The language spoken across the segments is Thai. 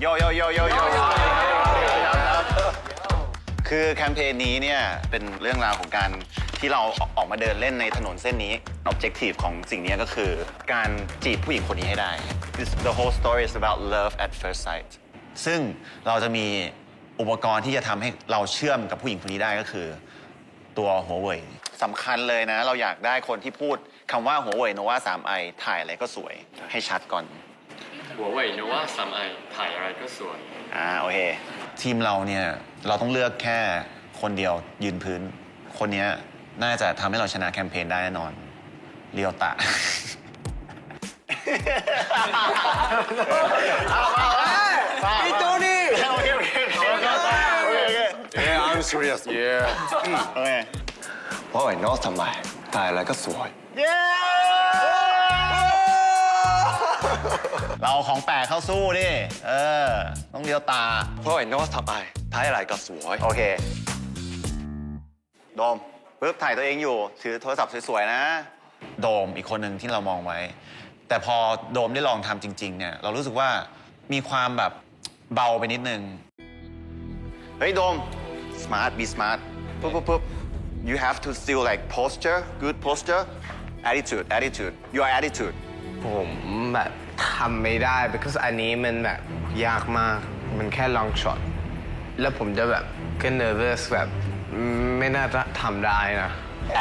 โยโยโยโยโยคือแคมเปญนี้เนี่ยเป็นเรื่องราวของการที่เราออกมาเดินเล่นในถนนเส้นนี้ objective ของสิ่งนี้ก็คือ การจีบผู้หญิงคนนี้ให้ได้ This- the whole story is about love at first sight ซึ่งเราจะมีอุปกรณ์ที่จะทำให้เราเชื่อมกับผู้หญิงคนนี้ได้ก็คือ ตัวหัวเว่ยสำคัญเลยนะ เราอยากได้คนที่พูดคำว่าหัวเว่ยโนวา 3i ถ่ายอะไรก็สวยให้ชัดก่อน หัวเว่ยโนว่าซัมไอถ่ายอะไรก็สวย อ่าโอเค ทีมเราเนี่ยเราต้องเลือกแค่คนเดียวยืนพื้น คนเนี้ยน่าจะทำให้เราชนะแคมเปญได้แน่นอนเรียวตะ พี่โจนี่โอเคโอเคโอเคโอเคโอเค Yeah I'm serious Yeah โอเค เพราะไอ้น้องทำไมตายอะไรก็สวย เย้ เราเอาของแปลกเข้าสู้ดิ เออ ต้องเรียวตา เพราะไอ้น้องทำไมตายอะไรก็สวย โอเคโดมปึ๊บถ่ายตัวเองอยู่ ถือโทรศัพท์สวยๆนะ โดมอีกคนหนึ่งที่เรามองไว้ แต่พอโดมได้ลองทำจริง ๆ เนี่ย เรารู้สึกว่ามีความแบบเบาไปนิดนึง เฮ้ยโดม smart be smart ปุ๊บปุ๊บปุ๊บ you have to still like posture good posture attitude attitude your attitude ผมแบบ ทำไม่ได้ because อันนี้มันแบบยากมาก มันแค่ long shot แล้วผมจะแบบก็ nervous แบบไม่น่าจะทำได้นะ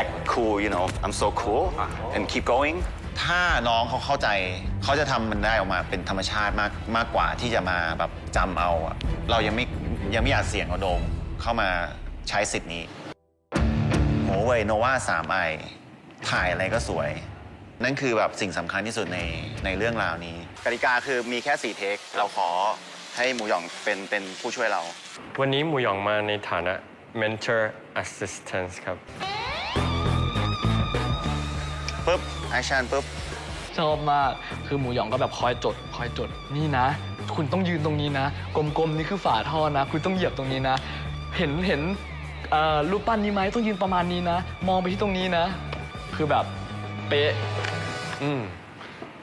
act cool you know I'm so cool and keep going ถ้าน้องเขาเข้าใจเขาจะทำมันได้ออกมาเป็นธรรมชาติมากมากกว่าที่จะมาแบบจำเอาอะเรายังไม่ยังไม่อยากเสี่ยงเอาโดมเข้ามาใช้สิทธิ์นี้โหเว่ยโนวาสามไอถ่ายอะไรก็สวย นั่นคือแบบสิ่งสำคัญที่สุดในในเรื่องราวนี้ กติกาคือมีแค่สี่เทค เราขอให้หมูหยองเป็นเป็นผู้ช่วยเรา วันนี้หมูหยองมาในฐานะ mentor assistant ครับ ปุ๊บแอคชั่นปุ๊บ ชอบมาก คือหมูหยองก็แบบคอยจด คอยจด นี่นะ คุณต้องยืนตรงนี้นะ กลมๆ นี่คือฝาท่อนะ คุณต้องเหยียบตรงนี้นะ เห็น เห็นเอ่อรูปปั้นนี้ไหมต้องยืนประมาณนี้นะ มองไปที่ตรงนี้นะ คือแบบ เป๊ะ อืม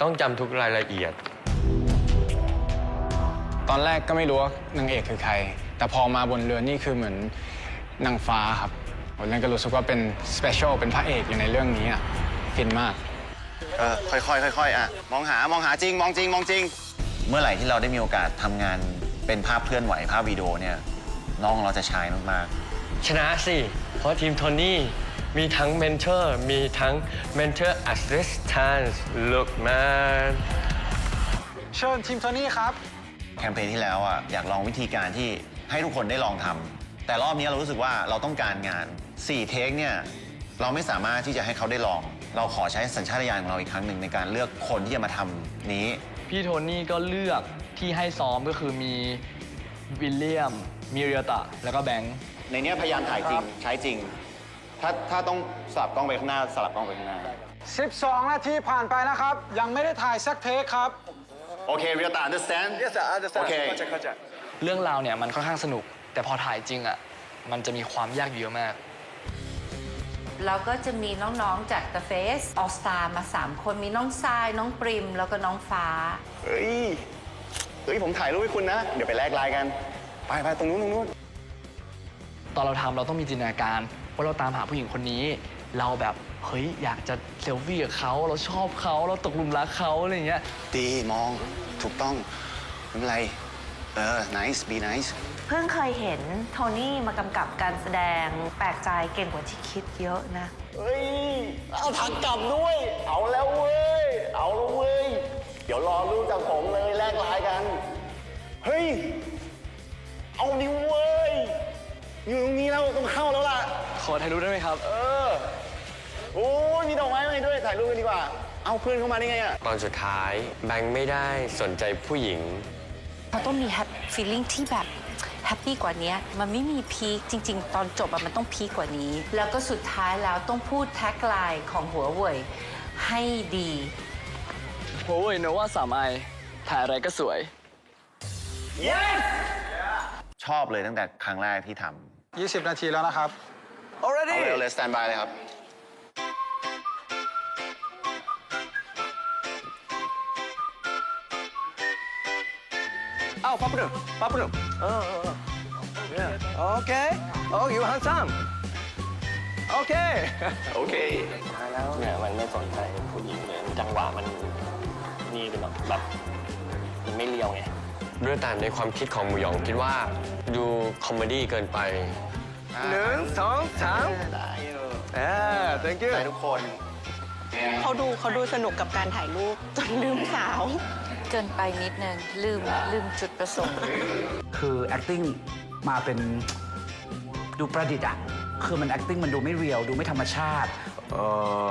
ต้องจำทุกรายละเอียด ตอนแรกก็ไม่รู้ว่านางเอกคือใคร แต่พอมาบนเรือนี่คือเหมือนนางฟ้าครับผมเลยก็รู้สึกว่าเป็นสเปเชียลเป็นพระเอกอยู่ในเรื่องนี้อะฟินมาก เออค่อยๆค่อยๆอะมองหามองหาจริง มองจริง มองจริง เมื่อไหร่ที่เราได้มีโอกาสทำงานเป็นภาพเคลื่อนไหวภาพวิดีโอเนี่ยน้องเราจะชายมากชนะสิ เพราะทีมโทนี่ มีทั้ง mentor มีทั้ง mentor assistant look man เชิญทีมโทนี่ครับๆแคมเปญที่แล้วอะอยากลองวิธีการที่ให้ทุกคนได้ลองทำแต่รอบนี้เรารู้สึกว่าเราต้องการงาน4เทคเนี่ยเราไม่สามารถที่จะให้เขาได้ลอง เราขอใช้สัญชาตญาณของเราอีกครั้งหนึ่งในการเลือกคนที่จะมาทำนี้ พี่โทนี่ก็เลือกที่ให้ซ้อมก็คือมีวิลเลียม มีเรียตะ แล้วก็แบงค์ ในเนี้ยพยายามถ่ายจริง ใช้จริง ถ้าถ้าต้องสลับกล้องไปข้างหน้าสลับกล้องไปข้างหน้า 12 นาทีผ่านไปนะครับ ยังไม่ได้ถ่ายสักเทคครับ โอเคเรียตา understand Yes sir understand โอเค เข้าใจเข้าใจเรื่องราวเนี่ยมันค่อนข้างสนุก แต่พอถ่ายจริงอะมันจะมีความยากเยอะมาก แล้วก็จะมีน้องๆจาก The Face All Star มา 3 คนมีน้องทรายน้องปริม แล้วก็น้องฟ้า เฮ้ย เฮ้ย ผมถ่ายรูปให้คุณนะ เดี๋ยวไปแลกไลน์กัน ไปไปตรงนู้นตรงนู้น ตอนเราทำเราต้องมีจินตนาการ ว่าเราตามหาผู้หญิงคนนี้ เราแบบเฮ้ยอยากจะเซลฟี่กับเขาเราชอบเขาเราตกหลุมรักเขาอะไรอย่างเงี้ย ดีมองถูกต้องไม่เป็นไร เออ nice be nice เพิ่งเคยเห็นโทนี่มากำกับการแสดงแปลกใจเก่งกว่าที่คิดเยอะนะ เฮ้ย เอาถังกลับด้วย เอาแล้วเว้ย เอาแล้วเว้ย เดี๋ยวรอรูปจากผมเลยแลกไลน์กัน เฮ้ย เอาดิเว้ย อยู่ตรงนี้แล้วต้องเข้าแล้วล่ะ ขอถ่ายรูปได้ไหมครับ เออ โอ้ยมีดอกไม้มาให้ด้วยถ่ายรูปกันดีกว่า เอาเพื่อนเข้ามาได้ไงอะตอนสุดท้ายแบงค์ไม่ได้สนใจผู้หญิงเราต้องมีแฮปฟีลิ่งที่แบบแฮปปี้กว่านี้มันไม่มีพีคจริง ๆ ตอนจบอะมันต้องพีคกว่านี้ แล้วก็สุดท้ายแล้วต้องพูดแท็กไลน์ของหัวเว่ยให้ดีโอ้ยโนว่าสามไอถ่ายอะไรก็สวยชอบเลยตั้งแต่ครั้งแรกที่ทำ 20 นาทีแล้วนะครับเอาเลยเอาเลยสแตนบายเลยครับออ้าวป๊อปเดอร์ป๊อปเดอร์เออเออเออ Yeah. Okay. Oh, you handsome. Okay. โอเคเนี่ยมันไม่สนใจผู้หญิงเลยจังหวะมันนี่เป็นแบบแบบมันไม่เลียวไง ด้วยแต่ในความคิดของหมูหยองคิดว่าดูคอมเมดี้เกินไป หนึ่งสองสามอ่า thank you ทุกคน เขาดูเขาดูสนุกกับการถ่ายรูปจนลืมสาว เกินไปนิดนึง ลืมลืมจุดประสงค์ คือ acting มาเป็นดูประดิษฐ์อ่ะ คือมัน acting มันดูไม่เรียล ดูไม่ธรรมชาติ あ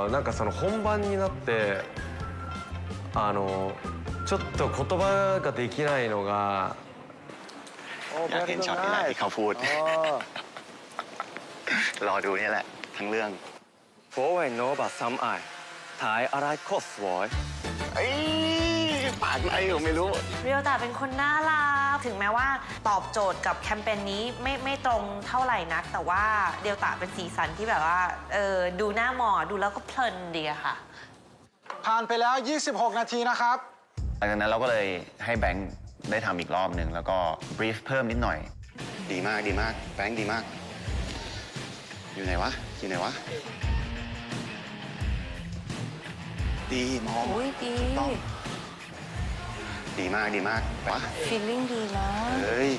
ーなんかその本番になってあの ちょっと言葉ができないのが อยากเห็นช็อตนี้แหละที่เขาพูด รอดูนี่แหละ ทั้งเรื่อง 火衛の把三愛ถ่ายอะไรก็สวย เอ้ยปากอะไรผมไม่รู้ เรียวตาเป็นคนน่ารัก ถึงแม้ว่าตอบโจทย์กับแคมเปญนี้ไม่ไม่ตรงเท่าไหร่นัก แต่ว่าเรียวตาเป็นสีสันที่แบบว่าเออดูหน้าหมอดูแล้วก็เพลินดีอะค่ะ ผ่านไปแล้ว 26 นาทีนะครับ หลังจากนั้นเราก็เลยให้แบงค์ได้ทำอีกรอบหนึ่งแล้วก็บรีฟเพิ่มนิดหน่อย ดีมากดีมาก แบงค์ดีมาก อยู่ไหนวะ อยู่ไหนวะ ดีมองอุ้ยดี ต้องดีมากดีมากวะ ฟีลลิ่งดีนะเฮ้ย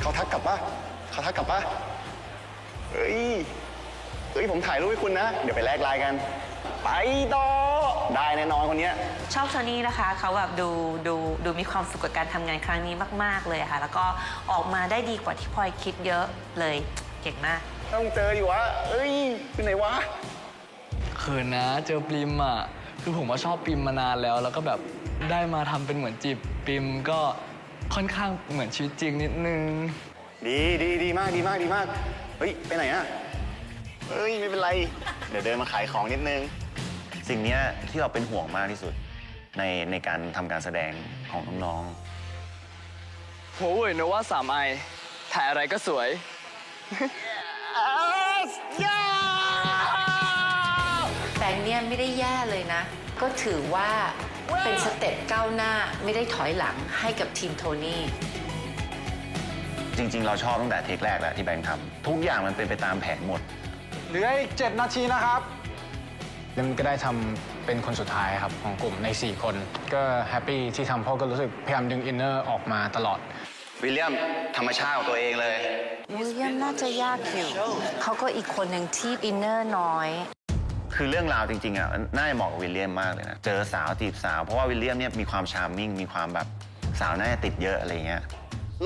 เขาทักกลับปะเขาทักกลับปะเฮ้ย เฮ้ย ผมถ่ายรูปให้คุณนะ เดี๋ยวไปแลกไลน์กัน ไปต่อ ได้แน่นอนคนเนี้ย ชอบโทนี่นะคะเขาแบบดูดูดูมีความสุขกับการทำงานครั้งนี้มาก ๆ เลยค่ะ แล้วก็ออกมาได้ดีกว่าที่พลอยคิดเยอะเลยเก่งมาก ต้องเจออยู่วะเอ้ยอยู่ไหนวะ เขินนะเจอปริมอะคือผมว่าชอบปริมมานานแล้ว แล้วก็แบบได้มาทำเป็นเหมือนจีบปริมก็ค่อนข้างเหมือนชีวิตจริงนิดนึง ดีดีดีมากดีมากดีมาก เฮ้ย ไปไหนอะเฮ้ย ไม่เป็นไร เดี๋ยวเดินมาขายของนิดนึง สิ่งเนี้ยที่เราเป็นห่วงมากที่สุดในในการทำการแสดงของน้องหัวเว่ยโนว่าสามไอถ่ายอะไรก็สวยแบงค์เนี่ยไม่ได้แย่เลยนะ ก็ถือว่าเป็นสเต็ปก้าวหน้าไม่ได้ถอยหลังให้กับทีมโทนี่ ๆ จริง ๆ เราชอบตั้งแต่เทคแรกแหละที่แบงค์ทำทุกอย่างมันเป็นไปตามแผนหมด เหลืออีก 7 นาทีนะครับ แล้วมันก็ได้ทำเป็นคนสุดท้ายครับของกลุ่มใน 4 คน ก็แฮปปี้ที่ทำเพราะก็รู้สึกพยายามดึงอินเนอร์ออกมาตลอด วิลเลียมธรรมชาติของตัวเองเลย วิลเลียมน่าจะยากอยู่เขาก็อีกคนหนึ่งที่อินเนอร์น้อย คือเรื่องราวจริงๆอะน่าจะเหมาะกับวิลเลียมมากเลยนะ เจอสาวจีบสาว เพราะว่าวิลเลียมเนี่ยมีความชาร์มมิ่งมีความแบบสาวน่าจะติดเยอะอะไรเงี้ย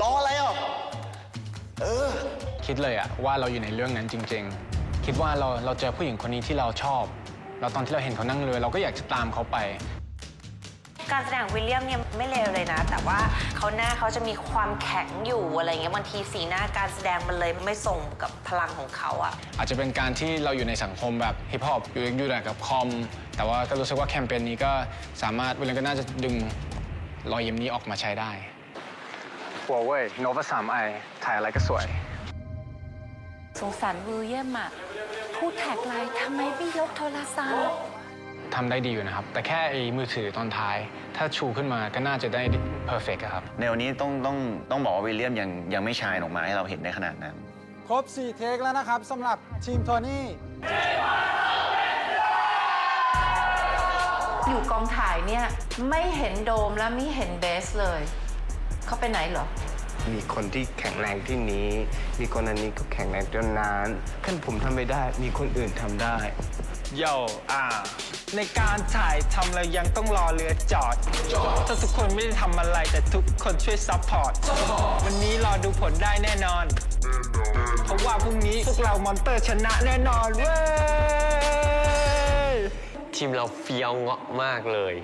รออะไรอะคิดเลยอะว่าเราอยู่ในเรื่องนั้นจริง ๆ คิดว่าเราเราเจอผู้หญิงคนนี้ที่เราชอบ แล้วตอนที่เราเห็นเขานั่งเรือเราก็อยากจะตามเขาไป การแสดงของวิลเลียมเนี่ยไม่เลวเลยนะ แต่ว่าเขาหน้าเขาจะมีความแข็งอยู่อะไรเงี้ยบางทีสีหน้าการแสดงมันเลยไม่ส่งกับพลังของเขาอะอาจจะเป็นการที่เราอยู่ในสังคมแบบฮิปฮอปอยู่อยู่แต่กับคอม แต่ว่าก็รู้สึกว่าแคมเปญนี้ก็สามารถวิลเลนก็น่าจะดึงรอยยิ้มนี้ออกมาใช้ได้หัวเว่ยโนวาสามไอถ่ายอะไรก็สวย สงสารวิลเลียมอะพูดแท็กไลน์ทำไมไม่ยกโทรศัพท์ทำได้ดีอยู่นะครับ แต่แค่ไอ้มือถือตอนท้าย ถ้าชูขึ้นมาก็น่าจะได้เพอร์เฟกครับ ในวันนี้ต้องต้องต้องบอกว่าวิลเลียมยังยังไม่ชายออกมาให้เราเห็นได้ขนาดนั้น ครบ 4 เทคแล้วนะครับสำหรับทีมโทนี่อยู่กองถ่ายเนี่ย ไม่เห็นโดมและไม่เห็นเบสเลย เขาไปไหนเหรอ มีคนที่แข็งแรงที่นี้ มีคนอันนี้ก็แข็งแรงจนนานขั้นผมทำไม่ได้ มีคนอื่นทำได้ โยอ่า ในการถ่ายทำเรายังต้องรอเรือจอด ถ้าทุกคนไม่ได้ทำอะไรแต่ทุกคนช่วยซัพพอร์ต วันนี้รอดูผลได้แน่นอน เพราะว่าพรุ่งนี้พวกเรามอนเตอร์ชนะแน่นอนเว้ย ทีมเราเฟี้ยวเงาะมากเลย